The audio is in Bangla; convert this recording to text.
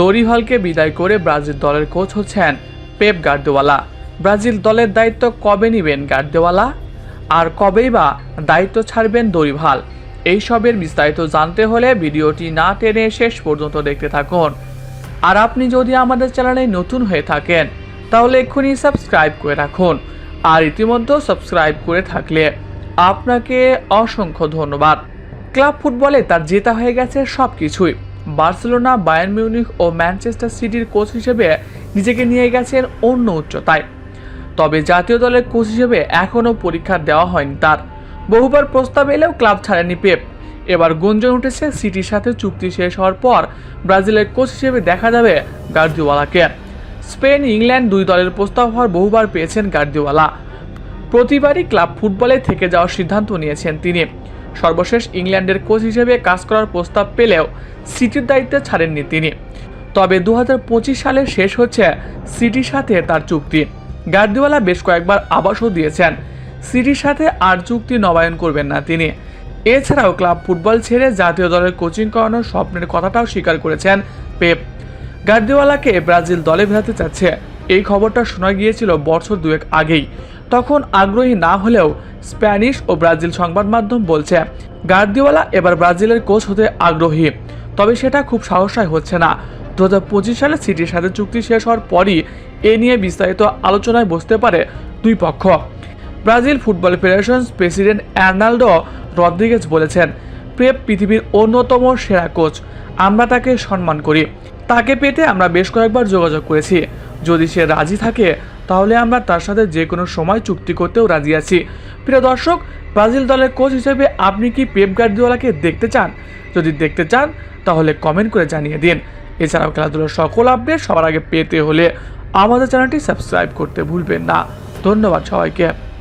দরিভালকে বিদায় করে ব্রাজিল দলের কোচ হচ্ছেন পেপ গার্দিওয়ালা। ব্রাজিল দলের দায়িত্ব কবে নেবেন গার্দিওয়ালা? আর কবেই বা দায়িত্ব ছাড়বেন দরিভাল এই সবের বিস্তারিত জানতে হলে ভিডিওটি না টেনে শেষ পর্যন্ত দেখতে থাকুন। আর আপনি যদি আমাদের চ্যানেলে নতুন হয়ে থাকেন, তাহলে এক্ষুনি সাবস্ক্রাইব করে রাখুন। আর ইতিমধ্যে সাবস্ক্রাইব করে থাকলে আপনাকে অসংখ্য ধন্যবাদ। ক্লাব ফুটবলে তার জেতা হয়ে গেছে সব কিছুই বার্সেলোনা, বায়ার্ন মিউনিখ ও ম্যানচেস্টার সিটির কোচ হিসেবে নিজেকে নিয়ে গেছেন অন্য উচ্চতায়। তবে জাতীয় দলের কোচ হিসেবে এখনও পরীক্ষা দেওয়া হয়নি তার। বহুবার প্রস্তাব এলেও ক্লাব ছাড়েনি পেপ। এবার গুঞ্জন উঠেছে সিটির সাথে চুক্তি শেষ হওয়ার পর ব্রাজিলের কোচ হিসেবে দেখা যাবে গার্দিওয়ালাকে। স্পেন, ইংল্যান্ড দুই দলের প্রস্তাব হওয়ার বহুবার পেয়েছেন গার্দিওয়ালা। প্রতিবারই ক্লাব ফুটবলে থেকে যাওয়ার সিদ্ধান্ত নিয়েছেন তিনি। সর্বশেষ ইংল্যান্ডের কোচ হিসেবে কাজ করার প্রস্তাব পেলেও সিটির দায়িত্বে ছাড়েননি তিনি। তবে দু হাজার পঁচিশ সালে শেষ হচ্ছে সিটির সাথে তার চুক্তি। গার্দিওয়ালা বেশ কয়েকবার আবাসও দিয়েছেন। সিটির সাথে আর চুক্তি নবায়ন করবেন না তিনি। এছাড়াও ক্লাব ফুটবল ছেড়ে জাতীয় দলের কোচিং করানোর স্বপ্নের কথাটাও স্বীকার করেছেন পেপ। গার্দিওয়ালাকে ব্রাজিল দলে ভেজাতে চাচ্ছে। এই খবরটা শোনা গিয়েছিল বছর দুয়েক আগেই। তখন আগ্রহী না হলেও স্প্যানিশ ও ব্রাজিল সংবাদ মাধ্যম বলছে গার্দিওয়ালা এবার ব্রাজিলের কোচ হতে আগ্রহী। তবে সেটা খুব সাহসায় হচ্ছে না। দু হাজার সালে সিটির সাথে চুক্তি শেষ হওয়ার পরই এ নিয়ে বিস্তারিত আলোচনায় বসতে পারে দুই পক্ষ। Brazil football federation president Arnaldo Rodriguez বলেছেন, প্রেপ পৃথিবীর অন্যতম সেরা কোচ, আমরা তাকে সম্মান করি। তাকে পেতে আমরা বেশ কয়েকবার যোগাযোগ করেছি। যদি সে রাজি থাকে তাহলে আমরা তার সাথে যে কোনো সময় চুক্তি করতেও রাজি আছি। প্রিয় দর্শক, ব্রাজিল দলের কোচ হিসেবে আপনি কি পেপ গার্দিওয়ালাকে দেখতে চান? যদি দেখতে চান, তাহলে কমেন্ট করে জানিয়ে দিন। এছাড়াও খেলাধুলোর সকল আপডেট সবার আগে পেতে হলে আমাদের চ্যানেলটি সাবস্ক্রাইব করতে ভুলবেন না। ধন্যবাদ সবাইকে।